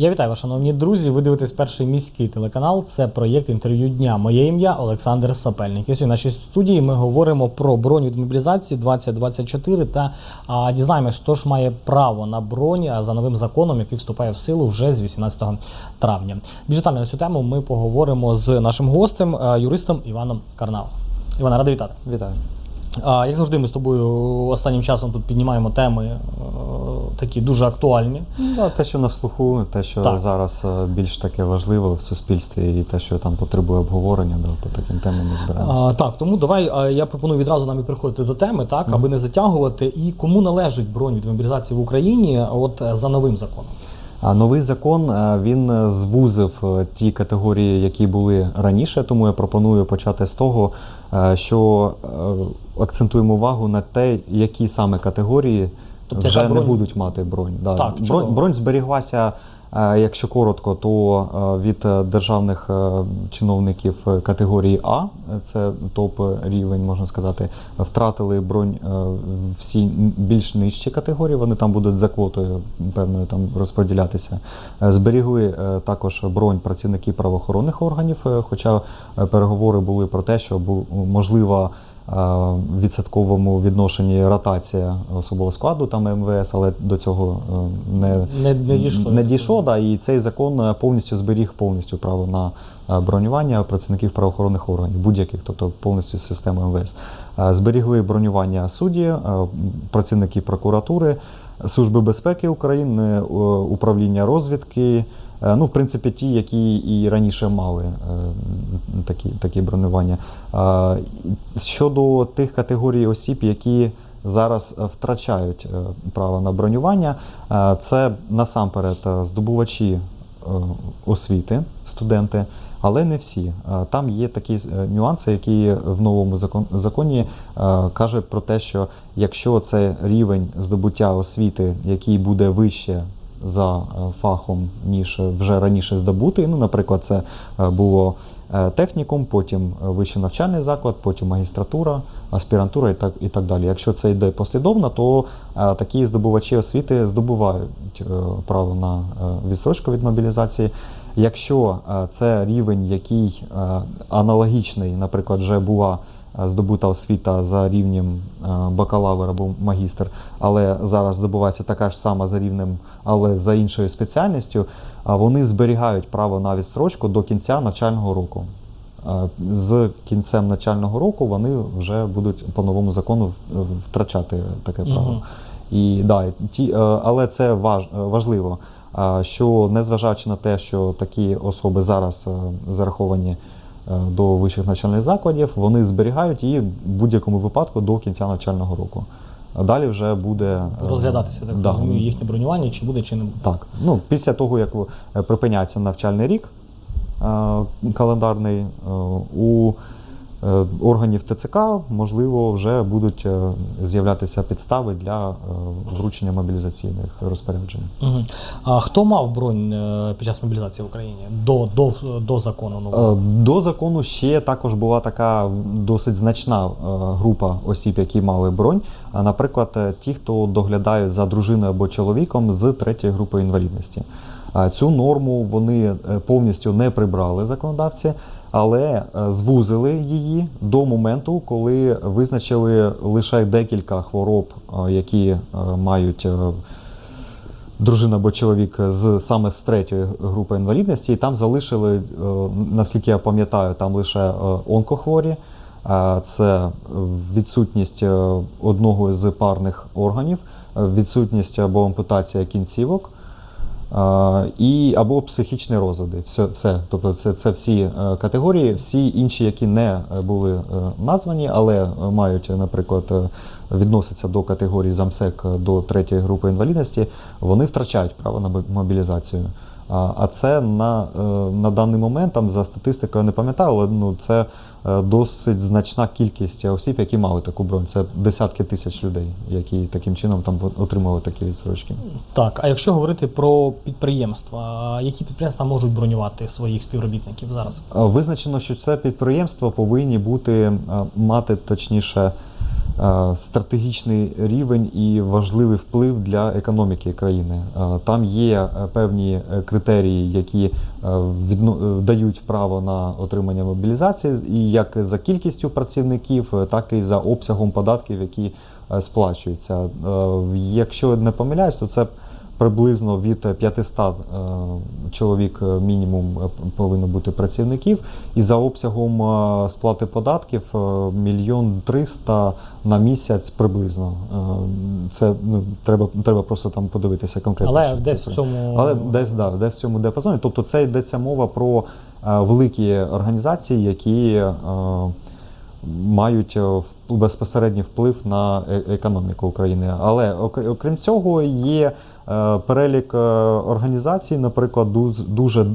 Я вітаю вас, шановні друзі. Ви дивитесь перший міський телеканал. Це проєкт інтерв'ю дня. Моє ім'я Олександр Сапельник. І сьогодні в нашій студії ми говоримо про бронь від мобілізації 2024 та а, дізнаємось, хто ж має право на бронь за новим законом, який вступає в силу вже з 18 травня. Більш детально на цю тему ми поговоримо з нашим гостем, юристом Іваном Карнавом. Івана, радий вітати. Вітаю. Як завжди, ми з тобою останнім часом тут піднімаємо теми такі дуже актуальні. Ну, да, те, що на слуху, те, що Так. зараз е, більш таке важливе в суспільстві, і те, що там потребує обговорення, да, по таким темам ми збираємося. А, так, тому давай а, я пропоную відразу нам і переходити до теми, так, аби не затягувати. І кому належить бронь від мобілізації в Україні от е, за новим законом? А новий закон е, він звузив ті категорії, які були раніше. Тому я пропоную почати з того, що акцентуємо увагу на те, які саме категорії Тобто вже яка не будуть мати бронь. Да. Так, бронь, бронь зберіглася. е, Якщо коротко, то е, від е, державних чиновників категорії А, це топ рівень, можна сказати, втратили бронь всі більш нижчі категорії. Вони там будуть за квотою певною там розподілятися. Зберігли також бронь працівників правоохоронних органів, хоча переговори були про те, що можлива відсотковому відношенні ротація особового складу там МВС, але до цього е, не, Не, не дійшло. не дійшло, да, і цей закон е, повністю зберіг повністю право на е, бронювання працівників правоохоронних органів, будь-яких, тобто повністю системи МВС. Е, Зберігли бронювання судді, е, працівники прокуратури, Служби безпеки України, е, управління розвідки. Е, Ну, в принципі, ті, які і раніше мали е, такі, такі бронювання. Щодо тих категорій осіб, які зараз е, втрачають право на бронювання, це насамперед здобувачі освіти, студенти, але не всі. Там є такі нюанси, які в новому закон, законі каже про те, що якщо це рівень здобуття освіти, який буде вище за е, фахом, ніж вже раніше здобутий. Ну, наприклад, це е, було е, технікум, потім вищий навчальний заклад, потім магістратура, аспірантура і так, і так далі. Якщо це йде послідовно, то такі здобувачі освіти здобувають право на відстрочку від мобілізації. Якщо це рівень, який аналогічний, наприклад, вже була здобута освіта за рівнем е, бакалавр або магістр, але зараз здобувається така ж сама за рівнем, але за іншою спеціальністю, вони зберігають право на відстрочку до кінця навчального року. Е, З кінцем навчального року вони вже будуть по новому закону втрачати таке право. Мгм. І да, ті, е, але це важ, е, важливо, що незважаючи на те, що такі особи зараз е, зараховані е, до вищих навчальних закладів, вони зберігають її в будь-якому випадку до кінця навчального року. А далі вже буде е, Розглядатися, так да, розумію, їхнє бронювання, чи буде, чи не буде. так. Ну, після того, як е, припиняється навчальний рік е, календарний, е, у е, органів ТЦК, можливо, вже будуть е, з'являтися підстави для е, вручення мобілізаційних розпоряджень. Угу. А хто мав бронь е, під час мобілізації в Україні до, до, до закону нового? Е, До закону ще також була така досить значна е, група осіб, які мали бронь. Наприклад, е, ті, хто доглядають за дружиною або чоловіком з третьої групи інвалідності. А Цю норму вони е, повністю не прибрали законодавці, але е, звузили її до моменту, коли визначили лише декілька хвороб, е, які е, мають. дружина або чоловік з саме з третьої групи інвалідності, і там залишили, наскільки я пам'ятаю, там лише онкохворі. Це відсутність одного з парних органів, відсутність або ампутація кінцівок. І або психічні розлади. Все, все. Тобто це, це всі е, категорії, всі інші, які не е, були е, названі, але мають, наприклад, відноситься до категорії замсек до третьої групи інвалідності, вони втрачають право на мобілізацію. А це на, е, на даний момент, там за статистикою я не пам'ятаю, але ну, це е, досить значна кількість осіб, які мали таку бронь. Це десятки тисяч людей, які таким чином там отримали такі відсрочки. Так, а якщо говорити про підприємства, які підприємства можуть бронювати своїх співробітників зараз? Визначено, що це підприємства повинні бути мати точніше стратегічний рівень і важливий вплив для економіки країни. Е, Там є е, певні е, критерії, які е, е, дають право на отримання мобілізації, і як за кількістю працівників, е, так і за обсягом податків, які е, сплачуються. Е, Якщо не помиляюсь, то це приблизно від 500 е, чоловік е, мінімум е, повинно бути працівників, і за обсягом сплати податків мільйон триста на місяць приблизно. Це ну, треба, треба просто там подивитися конкретно. Але десь в цьому Але десь да, десь в цьому діапазоні. Тобто це йдеться мова про великі організації, які мають е, безпосередній вплив на е- економіку України. Але окрім цього, є е, перелік організацій, наприклад, дуже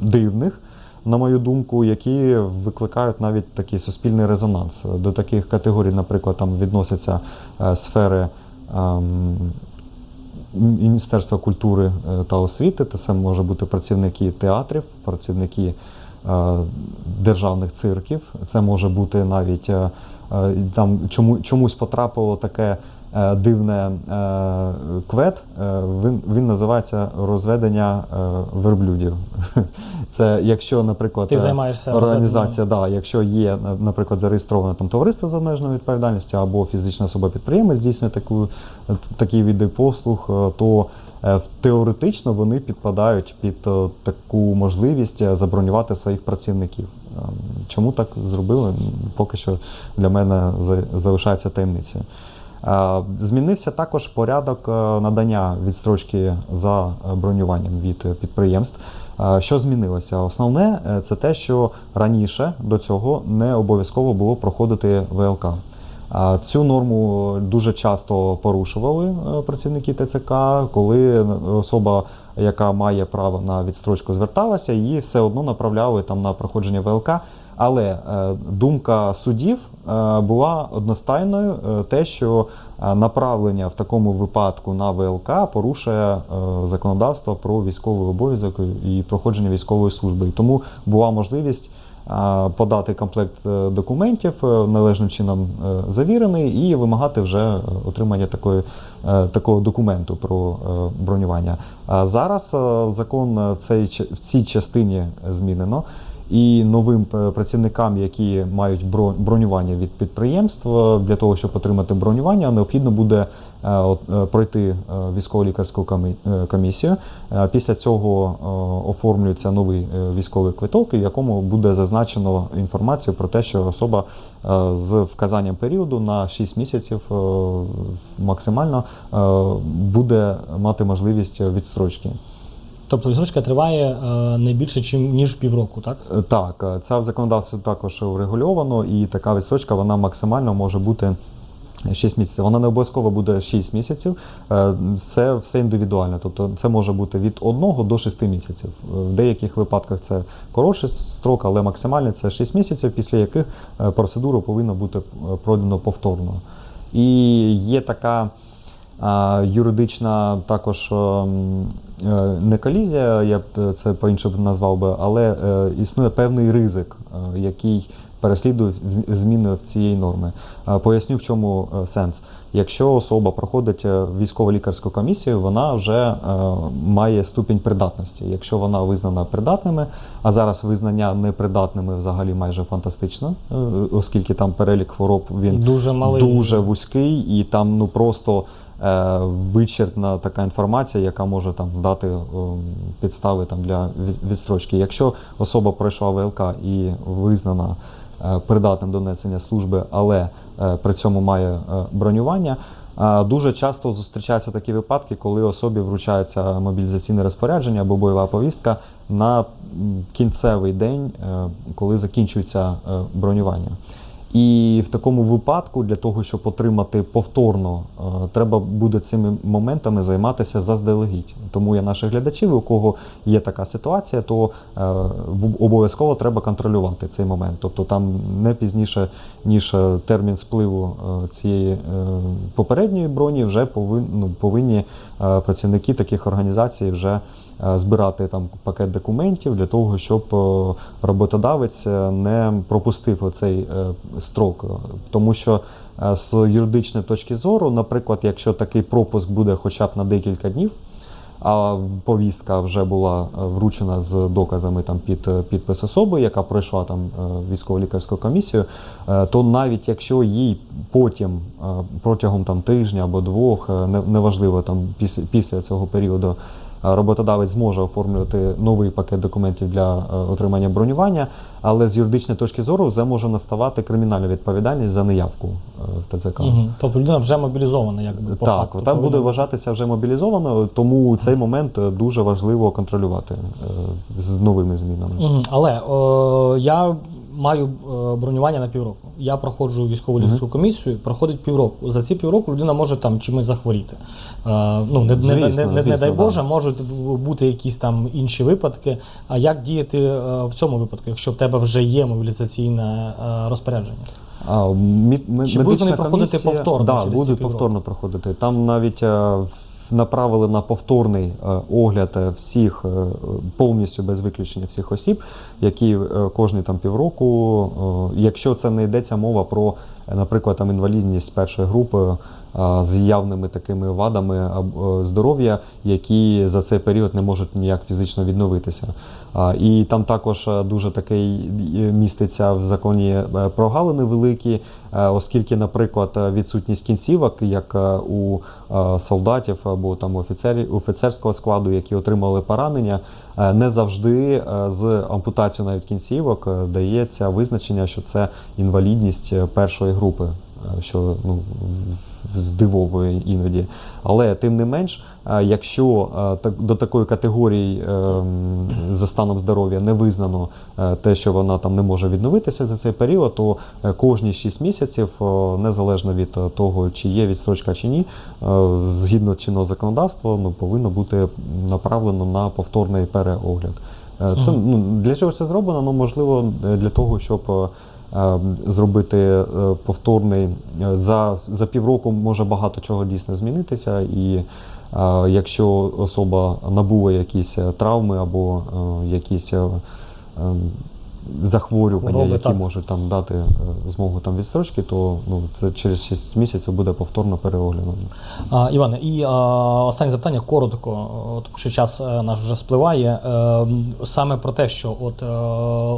дивних. На мою думку, які викликають навіть такий суспільний резонанс. До таких категорій, наприклад, там відносяться сфери ем, Міністерства культури та освіти, це може бути працівники театрів, працівники державних цирків. Це може бути навіть е, е, там чому, чомусь потрапило таке е, дивне е, квет. Е, Він, він називається розведення е, верблюдів. Це якщо, наприклад, Ти е, займаєшся організація, да, якщо є, наприклад, зареєстроване там товариство з обмеженою відповідальністю або фізична особа підприємець здійснює таку, такі види послуг, е, то е, теоретично вони підпадають під е, таку можливість е, забронювати своїх працівників. Е, Чому так зробили? Поки що для мене за- залишається таємницею. Е, Змінився також порядок е, надання відстрочки за бронюванням від підприємств. Е, Що змінилося? Основне це те, що раніше до цього не обов'язково було проходити ВЛК. Цю норму дуже часто порушували е, працівники ТЦК, коли особа, яка має право на відстрочку, зверталася, її все одно направляли там на проходження ВЛК. Але е, думка судів е, була одностайною, е, те, що е, направлення в такому випадку на ВЛК порушує е, законодавство про військовий обов'язок і проходження військової служби. І тому була можливість подати комплект е, документів е, належним чином е, завірений і вимагати вже отримання такої, такого документу про бронювання. А зараз закон в цій, в цій частині змінено. І новим е, працівникам, які мають бро- бронювання від підприємств, е, для того, щоб отримати бронювання, необхідно буде е, пройти військово-лікарську комі- комісію. Після цього оформлюється новий військовий квиток, в якому буде зазначено інформацію про те, що особа з вказанням періоду на 6 місяців максимально буде мати можливість відстрочки. Тобто відстрочка триває е, не більше, ніж півроку, так? Е, Так, е, це в законодавстві також врегульовано, і така відстрочка вона максимально може бути 6 місяців. Вона не обов'язково буде 6 місяців. Це все індивідуально. Тобто це може бути від 1 до 6 місяців. В деяких випадках це коротший строк, але максимальний це 6 місяців, після яких процедура повинна бути пройдена повторно. І є така юридична також ем, е, не колізія, я б е, це по-іншому назвав би, але е, існує певний ризик, який переслідує зміни в цієї норми. Поясню, в чому сенс. Якщо особа проходить військово-лікарську комісію, вона вже має ступінь придатності. Якщо вона визнана придатними, а зараз визнання непридатними взагалі майже фантастично, оскільки там перелік хвороб він Дуже малий. дуже вузький, і там ну просто вичерпна така інформація, яка може там дати ем, підстави там для від- відстрочки. Якщо особа пройшла ВЛК і визнана е, придатним до несення служби, але е, при цьому має е, бронювання. е, Дуже часто зустрічаються такі випадки, коли особі вручається мобілізаційне розпорядження або бойова повістка на кінцевий день, е, коли закінчується е, бронювання. І в такому випадку, для того, щоб отримати повторно, е, треба буде цими моментами займатися заздалегідь. Тому я наших глядачів, у кого є така ситуація, то е, обов'язково треба контролювати цей момент. Тобто там не пізніше, ніж е, термін спливу цієї попередньої броні, вже ну, повинні працівники таких організацій вже збирати там пакет документів для того, щоб е, роботодавець е, не пропустив оцей е, строк, тому що е, з юридичної точки зору, наприклад, якщо такий пропуск буде хоча б на декілька днів, а повістка вже була е, вручена з доказами там під е, підпис особи, яка пройшла там е, військово-лікарську комісію, е, то навіть якщо їй потім е, протягом там тижня або двох, е, неважливо там після, після цього періоду. е, Роботодавець зможе оформлювати новий пакет документів для е, отримання бронювання, але з юридичної точки зору вже може наставати кримінальна відповідальність за неявку е, в ТЦК. Угу. Тобто людина вже мобілізована, якби по Так, факту. там буде вважатися вже мобілізованою, тому цей момент е, дуже важливо контролювати е, з новими змінами. Мгм. Але о, я маю е, бронювання на півроку. Я проходжу військову лікарську комісію, проходить півроку. За ці півроку людина може там чимось захворіти. Е, ну, не, не, Звісно, не, не, не звісно, дай да. Боже, можуть бути якісь там інші випадки. А як діяти е, в цьому випадку, якщо в тебе вже є мобілізаційне розпорядження? А, мі- Чи будуть вони проходити повторно Да, через будуть повторно проходити. Там навіть в- направили на повторний е, огляд е, всіх, е, повністю без виключення всіх осіб, які кожні там півроку, якщо це не йдеться мова про, наприклад, там інвалідність першої групи. е, З явними такими вадами е, здоров'я, які за цей період не можуть ніяк фізично відновитися. І там також е, дуже такий міститься в законі прогалини великі, оскільки, наприклад, відсутність кінцівок, як у солдатів або там офіцерів офіцерського складу, які отримали поранення, не завжди з ампутацією навіть кінцівок дається визначення, що це інвалідність першої групи. е, Що ну, здивовує іноді. Але тим не менш, е, якщо е, до такої категорії е, за станом здоров'я не визнано те, що вона там не може відновитися за цей період, то кожні 6 місяців, незалежно від того, чи є відстрочка чи ні, згідно чинного законодавства, ну, повинно бути направлено на повторний переогляд. Це ну, для чого це зроблено? Ну можливо, для того, щоб зробити е, повторний е, за, за півроку може багато чого дійсно змінитися, і е, якщо особа набула якісь е, травми або е, якісь е, е, захворювання, Хвороби, які так. можуть там дати е, змогу там відстрочки, то ну це через 6 місяців буде повторно переоглянуто. А, Іване, і а, останнє запитання коротко, тому що час е, наш вже спливає. Е, саме про те, що от е,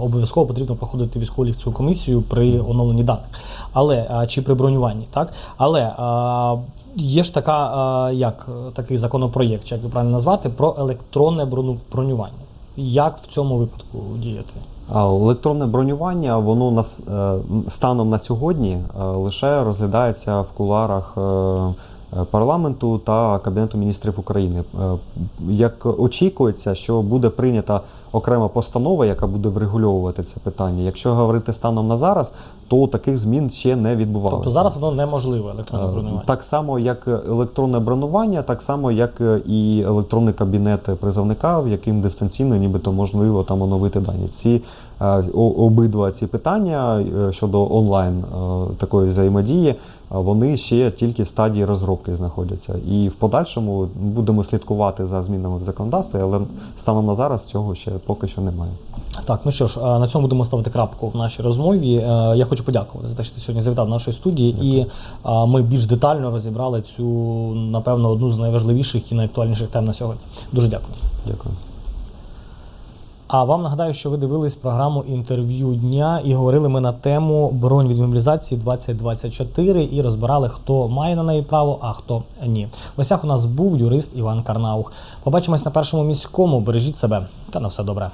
обов'язково потрібно проходити військову лікцю комісію при оновленні даних, але а, чи при бронюванні, так? Але а, є ж така, як е, такий законопроєкт, чи як ви правильно назвати, про електронне бронювання. Як в цьому випадку діяти? Електронне бронювання, воно нас е, станом на сьогодні е, лише розглядається в куларах е, парламенту та Кабінету міністрів України. Е, Як очікується, що буде прийнята окрема постанова, яка буде врегульовувати це питання. Якщо говорити станом на зараз, то таких змін ще не відбувалося. Тобто зараз воно неможливе електронне Е, бронювання. Так само, як електронне бронювання, так само, як і електронний кабінет призовника, в яким дистанційно нібито можливо там оновити дані. Ці е, обидва ці питання е, щодо онлайн е, такої взаємодії, е, вони ще тільки в стадії розробки знаходяться. І в подальшому будемо слідкувати за змінами в законодавстві, але станом на зараз цього ще поки що немає. Так, ну що ж, на цьому будемо ставити крапку в нашій розмові. Е, Я хочу подякувати за те, що ти сьогодні завітав до нашої студії, і е, ми більш детально розібрали цю, напевно, одну з найважливіших і найактуальніших тем на сьогодні. Дуже дякую. Дякую. А вам нагадаю, що ви дивились програму інтерв'ю дня і говорили ми на тему бронь від мобілізації 2024 і розбирали, хто має на неї право, а хто ні. В гостях у нас був юрист Іван Карнаух. Побачимось на першому міському. Бережіть себе та на все добре.